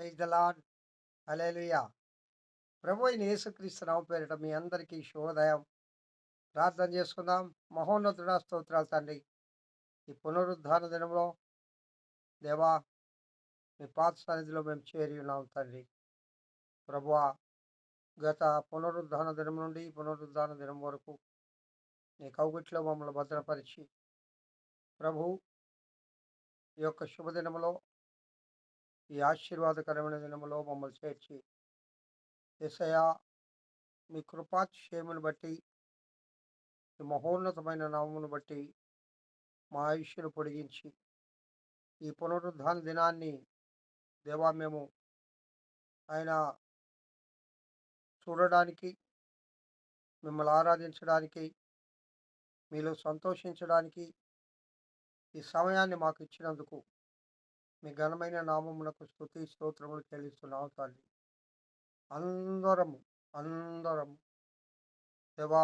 Praise the lord alleluia ప్రభు అయిన యేసుక్రీస్తు నామ పేరిట మీ అందరికీ శుభోదయం. ప్రార్థన చేసుకుందాం. మహోన్నతుడ స్తోత్రాలు తండ్రి. ఈ పునరుద్ధాన దినంలో దేవా మీ పాత సన్నిధిలో మేము చేరి ఉన్నాం తండ్రి. ప్రభువా గత పునరుద్ధాన దినం నుండి పునరుద్ధాన దినం వరకు నీ కౌగిట్లో మమ్మల్ని భద్రపరిచి ప్రభు ఈ యొక్క శుభదినంలో ఈ ఆశీర్వాదకరమైన దినములో మమ్మల్ని చేర్చి ఎసయా మీ కృపాక్షేమును బట్టి మీ మహోన్నతమైన నామమును బట్టి మా ఆయుష్ను పొడిగించి ఈ పునరుద్ధాన దినాన్ని దేవా మేము ఆయన చూడడానికి మిమ్మల్ని ఆరాధించడానికి మీలో సంతోషించడానికి ఈ సమయాన్ని మాకు ఇచ్చినందుకు మీ ఘనమైన నామమునకు స్థుతి స్తోత్రములు చెల్లిస్తున్నాం తల్లి. అందరము అందరము దేవా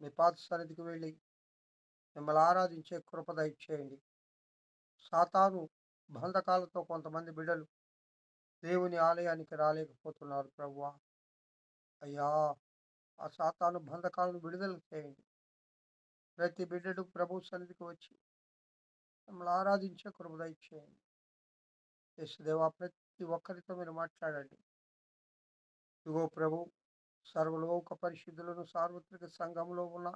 మీ పాత సన్నిధికి వెళ్ళి మిమ్మల్ని ఆరాధించే కృప దయచేయండి. సాతాను బంధకాలతో కొంతమంది బిడ్డలు దేవుని ఆలయానికి రాలేకపోతున్నారు ప్రభువా అయ్యా ఆ సాతాను బంధకాలను విడుదల చేయండి. ప్రతి బిడ్డడు ప్రభు సన్నిధికి వచ్చి మిమ్మల్ని ఆరాధించే కృప దయచేయండి. యేసుదేవా ప్రతి ఒక్కరితో మీరు మాట్లాడండి. ఇగో ప్రభు సర్వలోక పరిశుద్ధులను సార్వత్రిక సంఘంలో ఉన్న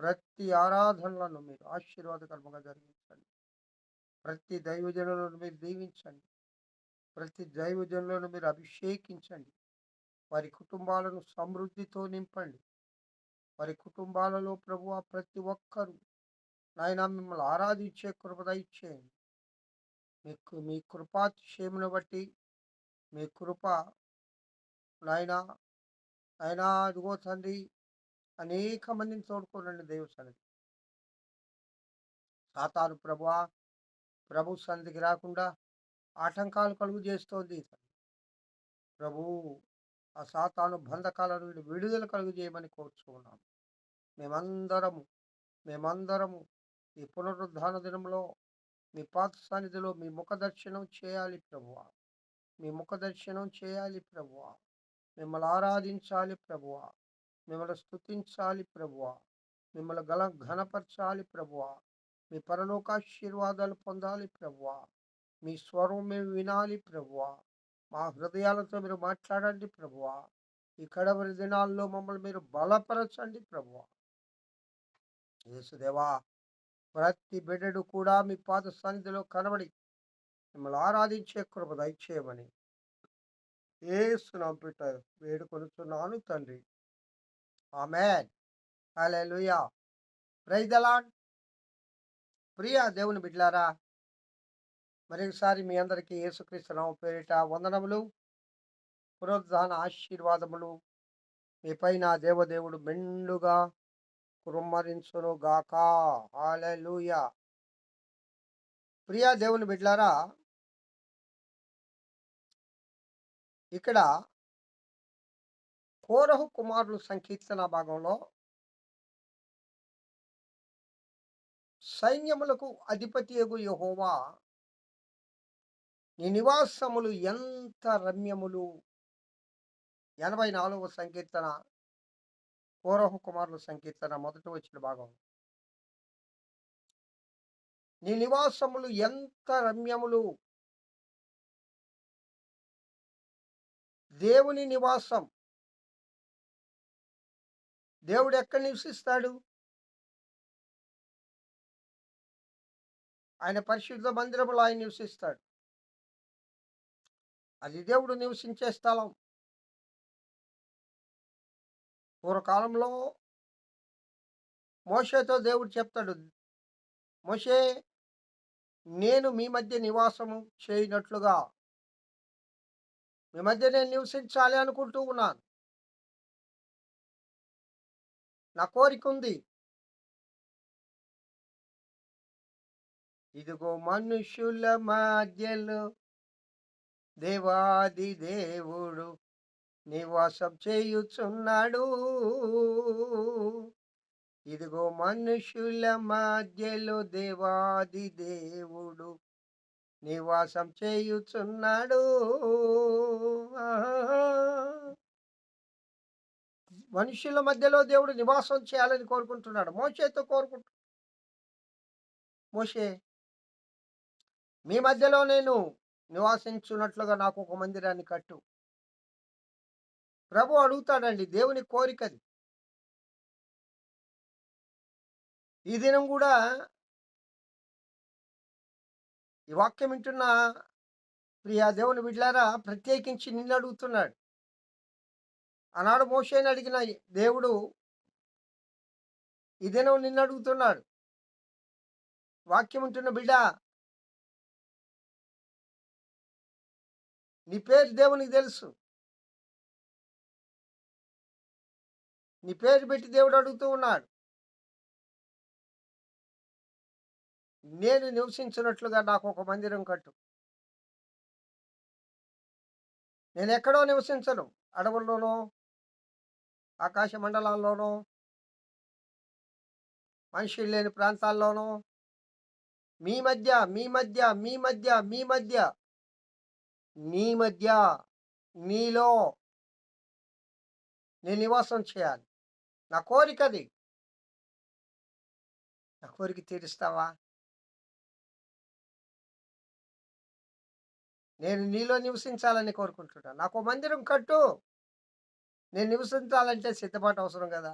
ప్రతి ఆరాధనలను మీరు ఆశీర్వాదకరంగా జరిగించండి. ప్రతి దైవజనులను మీరు దీవించండి. ప్రతి దైవజనులను మీరు అభిషేకించండి. వారి కుటుంబాలను సమృద్ధితో నింపండి. వారి కుటుంబాలలో ప్రభు ప్రతి ఒక్కరూ నాయన మిమ్మల్ని ఆరాధించే కృప దయచేయండి మీకు మీ కృపాతిశయమును బట్టి మీ కృప నాయన నాయనా అదిగో తండ్రి అనేక మందిని తోడుకోనండి దేవు సన్నిధి. సాతాను ప్రభువా ప్రభు సన్నిధికి రాకుండా ఆటంకాలు కలుగు చేస్తోంది ప్రభు ఆ సాతాను బంధకాలను విడుదల కలుగు చేయమని కోరుచుకున్నాము మేమందరము మేమందరము ఈ పునరుద్ధాన దినంలో మీ పాత సన్నిధిలో మీ ముఖ దర్శనం చేయాలి ప్రభువా. మీ ముఖ దర్శనం చేయాలి ప్రభువా. మిమ్మల్ని ఆరాధించాలి ప్రభువా. మిమ్మల్ని స్తుతించాలి ప్రభువా. మిమ్మల్ని గల ఘనపరచాలి ప్రభువా. మీ పరలోకాశీర్వాదాలు పొందాలి ప్రభువా. మీ స్వరం మేము వినాలి ప్రభువా. మా హృదయాలతో మీరు మాట్లాడండి ప్రభువా. ఈ కడవరి దినాల్లో మమ్మల్ని మీరు బలపరచండి ప్రభువా. యేసుదేవా ప్రతి బిడ్డడు కూడా మీ పాద సన్నిధిలో కనబడి మిమ్మల్ని ఆరాధించే కృప దయచేయమని ఏసునాం పిట్ట వేడుకొనుచున్నాను తండ్రి. ఆమెన్. అలే లూయా ప్రైదలాన్ ప్రియా ప్రియ దేవుని బిడ్లారా మరొకసారి మీ అందరికీ యేసుక్రీస్తు నామ పేరిట వందనములు పునరుద్ధాన ఆశీర్వాదములు. మీ పైన దేవదేవుడు మెండుగా కుమ్మరించునుగాక హాలూయ ప్రియ దేవుని బిడ్లారా ఇక్కడ కోరహు కుమారులు సంకీర్తన భాగంలో సైన్యములకు అధిపతి యగు యహోవా నీ నివాసములు ఎంత రమ్యములు? ఎనభై నాలుగవ సంకీర్తన. కోరహు కుమారుల సంకీర్తన మొదటి వచ్చిన భాగం. నీ నివాసములు ఎంత రమ్యములు! దేవుని నివాసం. దేవుడు ఎక్కడ నివసిస్తాడు? ఆయన పరిశుద్ధ మందిరములో ఆయన నివసిస్తాడు. అది దేవుడు నివసించే స్థలం. పూర్వకాలంలో మోషేతో దేవుడు చెప్తాడు మోషే నేను మీ మధ్య నివాసము చేయనట్లుగా మీ మధ్య నేను నివసించాలి అనుకుంటూ ఉన్నాను. నా కోరిక ఉంది. ఇదిగో మనుషుల మధ్యలో దేవాది దేవుడు నివాసం చేయుచున్నాడు. ఇదిగో మనుషుల మధ్యలో దేవాది దేవుడు నివాసం చేయుచున్నాడు. మనుషుల మధ్యలో దేవుడు నివాసం చేయాలని కోరుకుంటున్నాడు. మోషేతో కోరుకుంటు మోషే మీ మధ్యలో నేను నివాసించున్నట్లుగా నాకు ఒక మందిరాన్ని కట్టు. ప్రభు అడుగుతాడండి దేవుని కోరికది ఈ దినం కూడా ఈ వాక్యం వింటున్న ప్రియా దేవుని బిడ్లారా ప్రత్యేకించి నిన్ను అడుగుతున్నాడు. ఆనాడు మోషేని అడిగిన దేవుడు ఈ దినం నిన్ను అడుగుతున్నాడు. వాక్యం ఉంటున్న బిడ్డ నీ పేరు దేవునికి తెలుసు. నీ పేరు పెట్టి దేవుడు అడుగుతూ ఉన్నాడు. నేను నివసించినట్లుగా నాకు ఒక మందిరం కట్టు. నేను ఎక్కడో నివసించను. అడవుల్లోనో ఆకాశ మండలాల్లోనో మనుషులు లేని ప్రాంతాల్లోనో మీ మధ్య మీ మధ్య మీ మధ్య మీ మధ్య నీ మధ్య నీలో నేను నివాసం చేయాలి. నా కోరికది నా కోరిక తీరుస్తావా నేను నీలో నివసించాలని కోరుకుంటున్నాను. నాకు మందిరం కట్టు. నేను నివసించాలంటే సిద్ధపాటు అవసరం కదా.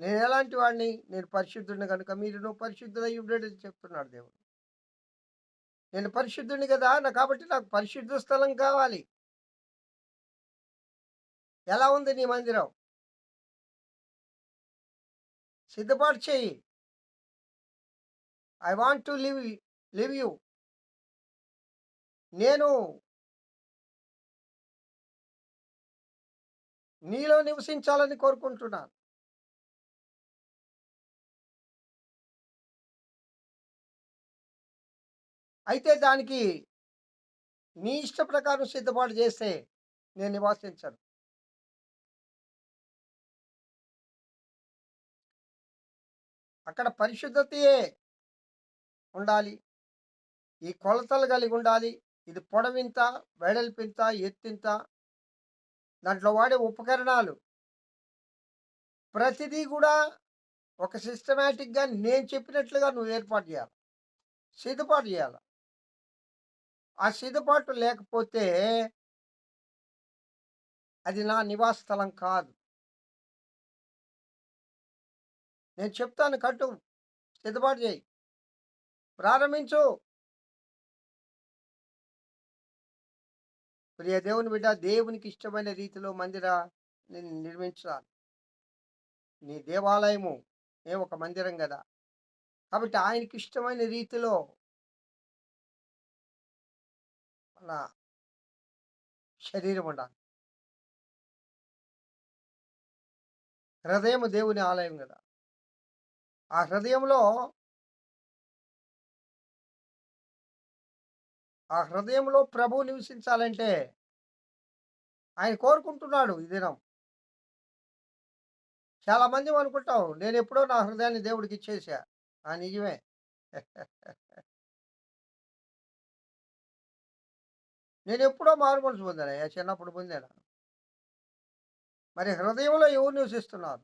నేను ఎలాంటి వాడిని? నేను పరిశుద్ధుడిని కనుక మీరు నువ్వు పరిశుద్ధుడై ఉండేది చెప్తున్నాడు దేవుడు. నేను పరిశుద్ధుడిని కదా నా కాబట్టి నాకు పరిశుద్ధ స్థలం కావాలి. ఎలా ఉంది నీ మందిరం? సిద్ధపాటు చేయి. I want to live live you. నేను నీలో నివసించాలని కోరుకుంటున్నాను అయితే దానికి నీ ఇష్ట ప్రకారం సిద్ధపాటు చేస్తే నేను నివాసించను. అక్కడ పరిశుద్ధతయే ఉండాలి. ఈ కొలతలు కలిగి ఉండాలి. ఇది పొడవింత వెడల్పింత ఎత్తింత. దాంట్లో వాడే ఉపకరణాలు. ప్రతిదీ కూడా ఒక సిస్టమేటిక్గా నేను చెప్పినట్లుగా నువ్వు ఏర్పాటు చేయాలి. సిద్ధపాటు చేయాలి. ఆ సిద్ధపాటు లేకపోతే అది నా నివాస స్థలం కాదు. నేను చెప్తాను కట్టు సిద్ధపాటు చేయి. ప్రారంభించు. ప్రియ దేవుని బిడ్డ దేవునికి ఇష్టమైన రీతిలో మందిర నేను నిర్మించాలి నీ దేవాలయము ఏ ఒక మందిరం కదా. కాబట్టి ఆయనకి ఇష్టమైన రీతిలో మన శరీరం ఉండాలి. హృదయం దేవుని ఆలయం కదా. ఆ హృదయంలో ఆ హృదయంలో ప్రభు నివసించాలంటే ఆయన కోరుకుంటున్నాడు ఈ దినం. చాలా మంది అనుకుంటాం నేను ఎప్పుడో నా హృదయాన్ని దేవుడికి ఇచ్చేసా. ఆ నిజమే. నేను ఎప్పుడో మారుమనసు మనసు చిన్నప్పుడు పొందాను? మరి హృదయంలో ఎవరు నివసిస్తున్నారు?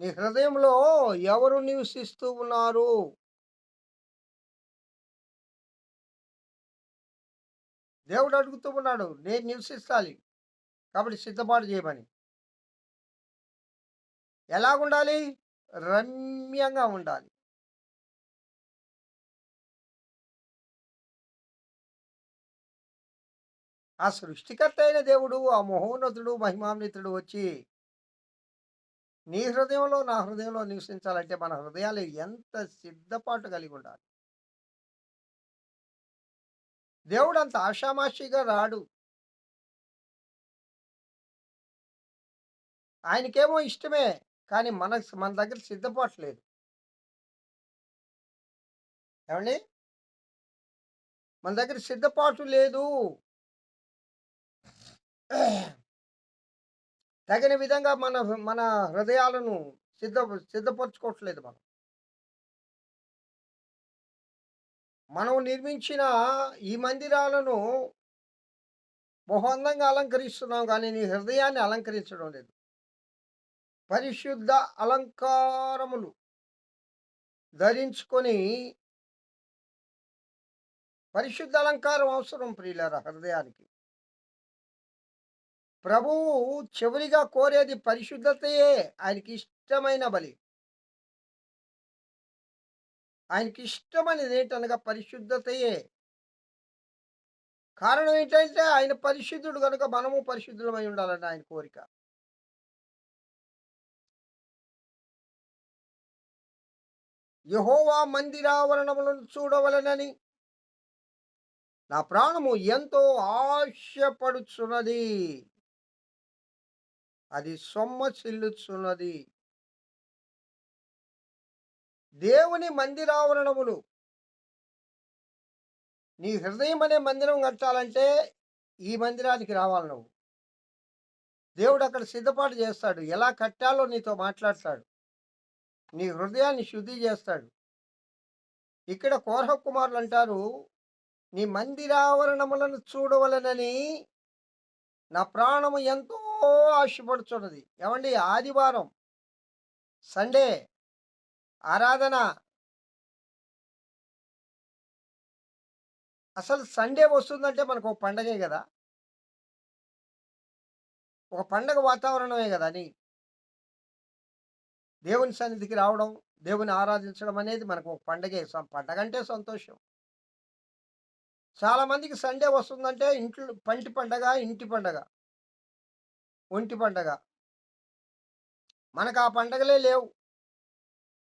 నీ హృదయంలో ఎవరు నివసిస్తూ ఉన్నారు? దేవుడు అడుగుతూ ఉన్నాడు నేను నివసిస్తాలి కాబట్టి సిద్ధపాటు చేయమని. ఎలాగుండాలి? రమ్యంగా ఉండాలి. ఆ సృష్టికర్త అయిన దేవుడు ఆ మహోన్నతుడు మహిమాన్వితుడు వచ్చి నీ హృదయంలో నా హృదయంలో నివసించాలంటే మన హృదయాలు ఎంత సిద్ధపాటు కలిగి ఉండాలి. దేవుడు అంత ఆషామాషిగా రాడు. ఆయనకేమో ఇష్టమే కానీ మన మన దగ్గర సిద్ధపాటు లేదు. ఏమండి? మన దగ్గర సిద్ధపాటు లేదు. తగిన విధంగా మన మన హృదయాలను సిద్ధ సిద్ధపరచుకోవట్లేదు మనం. మనం నిర్మించిన ఈ మందిరాలను బహు అందంగా అలంకరిస్తున్నాం కానీ నీ హృదయాన్ని అలంకరించడం లేదు. పరిశుద్ధ అలంకారములు ధరించుకొని పరిశుద్ధ అలంకారం అవసరం ప్రియులారా హృదయానికి. ప్రభువు చివరిగా కోరేది పరిశుద్ధతయే ఆయనకి ఇష్టమైన బలి. ఆయనకి ఇష్టమైనది ఏంటనగా పరిశుద్ధతయే. కారణం ఏంటంటే ఆయన పరిశుద్ధుడు కనుక మనము పరిశుద్ధులమై ఉండాలని ఆయన కోరిక. యహోవా మందిరావరణములను చూడవలనని. నా ప్రాణము ఎంతో ఆశపడుచున్నది. అది సొమ్మసిల్లుచున్నది దేవుని మందిరావరణములు. నీ హృదయం అనే మందిరం కట్టాలంటే ఈ మందిరానికి రావాలి నువ్వు. దేవుడు అక్కడ సిద్ధపాటు చేస్తాడు. ఎలా కట్టాలో నీతో మాట్లాడతాడు. నీ హృదయాన్ని శుద్ధి చేస్తాడు. ఇక్కడ కోరహ కుమారులు అంటారు నీ మందిరావరణములను చూడవలనని నా ప్రాణము ఎంతో ఆశపడుచున్నది. ఏమండి? ఆదివారం సండే ఆరాధన. అసలు సండే వస్తుందంటే మనకు ఒక పండగే కదా. ఒక పండగ వాతావరణమే కదా అని దేవుని సన్నిధికి రావడం దేవుని ఆరాధించడం అనేది మనకు ఒక పండగే. పండగ అంటే సంతోషం. చాలా మందికి సండే వస్తుందంటే ఇంట్లో పంటి పండగ ఇంటి పండగ. ఒంటి పండగ. మనకు ఆ పండగలే లేవు.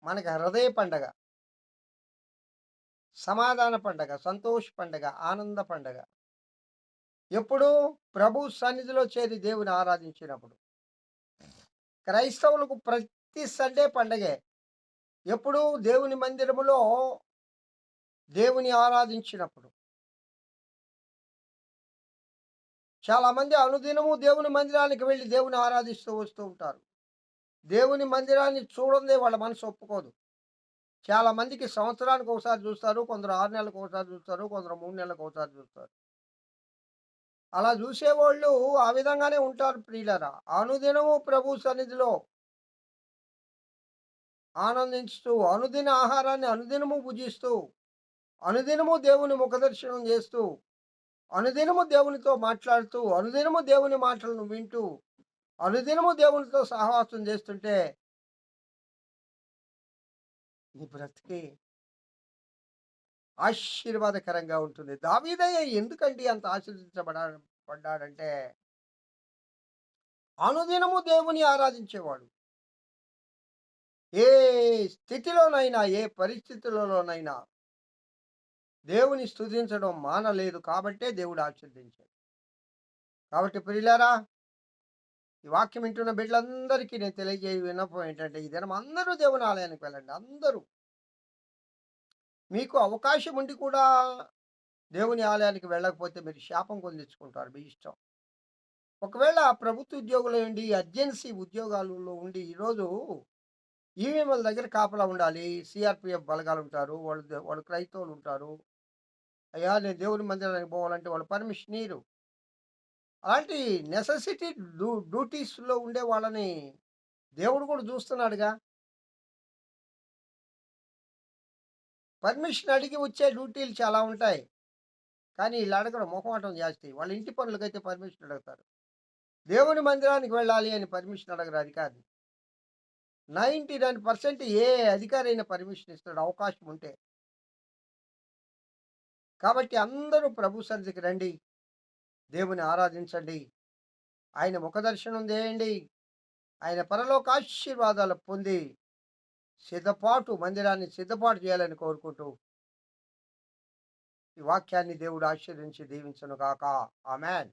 మనకి హృదయ పండగ. సమాధాన పండగ సంతోష పండగ ఆనంద పండగ. ఎప్పుడు ప్రభు సన్నిధిలో చేరి దేవుని ఆరాధించినప్పుడు. క్రైస్తవులకు ప్రతి సండే పండగే. ఎప్పుడు దేవుని మందిరములో దేవుని ఆరాధించినప్పుడు. చాలా మంది అనుదినము దేవుని మందిరానికి వెళ్ళి దేవుని ఆరాధిస్తూ వస్తూ ఉంటారు. దేవుని మందిరాన్ని చూడందే వాళ్ళ మనసు ఒప్పుకోదు. చాలామందికి సంవత్సరానికి ఒకసారి చూస్తారు కొందరు ఆరు నెలలకు ఒకసారి చూస్తారు కొందరు మూడు నెలలకు ఒకసారి చూస్తారు. అలా చూసేవాళ్ళు ఆ విధంగానే ఉంటారు ప్రియులరా. అనుదినము ప్రభు సన్నిధిలో ఆనందించుతూ అనుదిన ఆహారాన్ని అనుదినము భుజిస్తూ అనుదినము దేవుని ముఖదర్శనం చేస్తూ అనుదినము దేవునితో మాట్లాడుతూ అనుదినము దేవుని మాటలను వింటూ అనుదినము దేవునితో సహవాసం చేస్తుంటే నీ బ్రతికి ఆశీర్వాదకరంగా ఉంటుంది. దావీదయ్య ఎందుకండి అంత ఆశీర్వదించబడా పడ్డాడంటే అనుదినము దేవుని ఆరాధించేవాడు. ఏ స్థితిలోనైనా ఏ పరిస్థితులలోనైనా దేవుని స్థుతించడం మానలేదు కాబట్టే దేవుడు ఆశీర్దించాడు కాబట్టి ప్రియులారా ఈ వాక్యం వింటున్న బిడ్డలందరికీ నేను తెలియజేయ విన్నపం ఏంటంటే ఈ దినం అందరూ దేవుని ఆలయానికి వెళ్ళండి అందరూ. మీకు అవకాశం ఉండి కూడా దేవుని ఆలయానికి వెళ్ళకపోతే మీరు శాపం పొందించుకుంటారు మీ ఇష్టం. ఒకవేళ ప్రభుత్వ ఉద్యోగులు ఉండి అర్జెన్సీ ఉద్యోగాలలో ఉండి ఈరోజు ఈవీఎంల దగ్గర కాపలా ఉండాలి సిఆర్పిఎఫ్ బలగాలు ఉంటారు వాళ్ళు వాళ్ళు క్రైస్తవులు ఉంటారు అయ్యా నేను దేవుని మందిరానికి పోవాలంటే వాళ్ళు పర్మిషన్ ఇరు అలాంటి నెససిటీ డ్యూ డ్యూటీస్లో ఉండే వాళ్ళని దేవుడు కూడా చూస్తున్నాడుగా. పర్మిషన్ అడిగి వచ్చే డ్యూటీలు చాలా ఉంటాయి. కానీ వీళ్ళు అడగడం మొహమాటం జాస్తి. వాళ్ళ ఇంటి పనులకైతే పర్మిషన్ అడుగుతారు. దేవుని మందిరానికి వెళ్ళాలి అని పర్మిషన్ అడగరు అధికారి నైంటీ నైన్ పర్సెంట్ ఏ అధికారి అయినా పర్మిషన్ ఇస్తాడు అవకాశం ఉంటే. కాబట్టి అందరూ ప్రభు సన్నిధికి రండి. దేవుని ఆరాధించండి. ఆయన ముఖదర్శనం చేయండి. ఆయన పరలోక ఆశీర్వాదాలు పొంది సిద్ధపాటు మందిరాన్ని సిద్ధపాటు చేయాలని కోరుకుంటూ ఈ వాక్యాన్ని దేవుడు ఆశీర్వించి దీవించను గాక. ఆమెన్.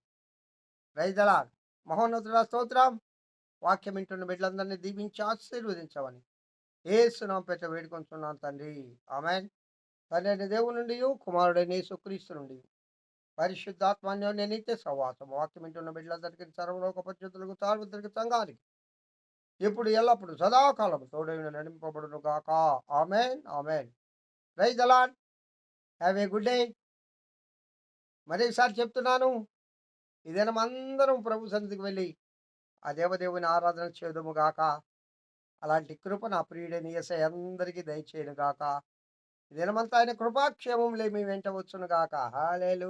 రైతుల మహోన్నతుల స్తోత్రం. వాక్యం వింటున్న బిడ్డలందరినీ దీవించి ఆశీర్వదించమని. ఏ సునాం పెట్ట వేడుకొంటున్నాను తండ్రి. ఆమెన్. తండ్రి అయిన దేవుని నుండి కుమారుడైన యేసుక్రీస్తు నుండి పరిశుద్ధాత్మాన్యం నేనైతే సవాసం వాక్యం ఇంటున్న బిడ్డలందరికీ సర్వలోక పరిశుద్ధులకు సార్వత్రిక సంఘానికి. ఇప్పుడు ఎల్లప్పుడు సదాకాలం తోడైన నడిపింపబడును గాక. Amen amen. Rise Alan have a good day. మరొకసారి చెప్తున్నాను. ఇదేనా అందరం ప్రభు సన్నిధికి వెళ్ళి ఆ దేవదేవుని ఆరాధన చేదుము గాక. అలాంటి కృప నా ప్రియుడని ఎస్ఐ అందరికీ దయచేయను గాక. దినమంతా ఆయన కృపాక్షేమం లేమి వెంట వచ్చును గాక. హాలేలు